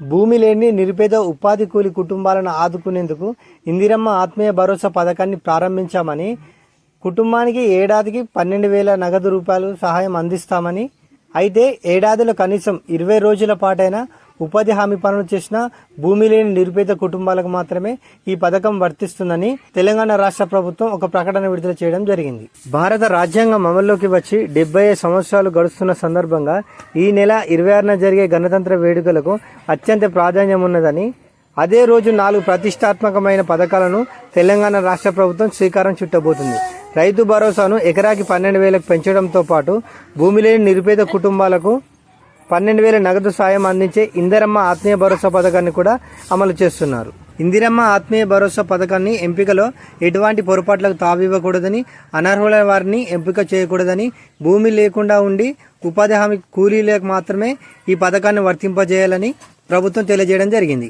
భూమి లేని నిరుపేద ఉపాధి కూలి కుటుంబాలను ఆదుకునేందుకు ఇందిరమ్మ ఆత్మీయ భరోసా పథకాన్ని ప్రారంభించామని కుటుంబానికి ఏడాదికి పన్నెండు వేల నగదు రూపాయలు సహాయం అందిస్తామని అయితే ఏడాదిలో కనీసం ఇరవై రోజుల పాటైనా ఉపాధి హామీ పనులు చేసిన భూమి లేని నిరుపేద కుటుంబాలకు మాత్రమే ఈ పథకం వర్తిస్తుందని తెలంగాణ రాష్ట్ర ప్రభుత్వం ఒక ప్రకటన విడుదల చేయడం జరిగింది. భారత రాజ్యాంగం అమల్లోకి వచ్చి డెబ్బై సంవత్సరాలు గడుస్తున్న సందర్భంగా ఈ నెల ఇరవై ఆరున జరిగే గణతంత్ర వేడుకలకు అత్యంత ప్రాధాన్యం ఉన్నదని అదే రోజు నాలుగు ప్రతిష్టాత్మకమైన పథకాలను తెలంగాణ రాష్ట్ర ప్రభుత్వం శ్రీకారం చుట్టబోతుంది. రైతు భరోసాను ఎకరాకి పన్నెండు వేలకు పెంచడంతో పాటు భూమి లేని నిరుపేద కుటుంబాలకు పన్నెండు వేల నగదు సాయం అందించే ఇందిరమ్మ ఆత్మీయ భరోసా పథకాన్ని కూడా అమలు చేస్తున్నారు. ఇందిరమ్మ ఆత్మీయ భరోసా పథకాన్ని ఎంపికలో ఎటువంటి పొరపాట్లకు తావివ్వకూడదని అనర్హుల వారిని ఎంపిక చేయకూడదని భూమి లేకుండా ఉండి ఉపాధి హామీ కూలీలకు మాత్రమే ఈ పథకాన్ని వర్తింపజేయాలని ప్రభుత్వం తెలియజేయడం జరిగింది.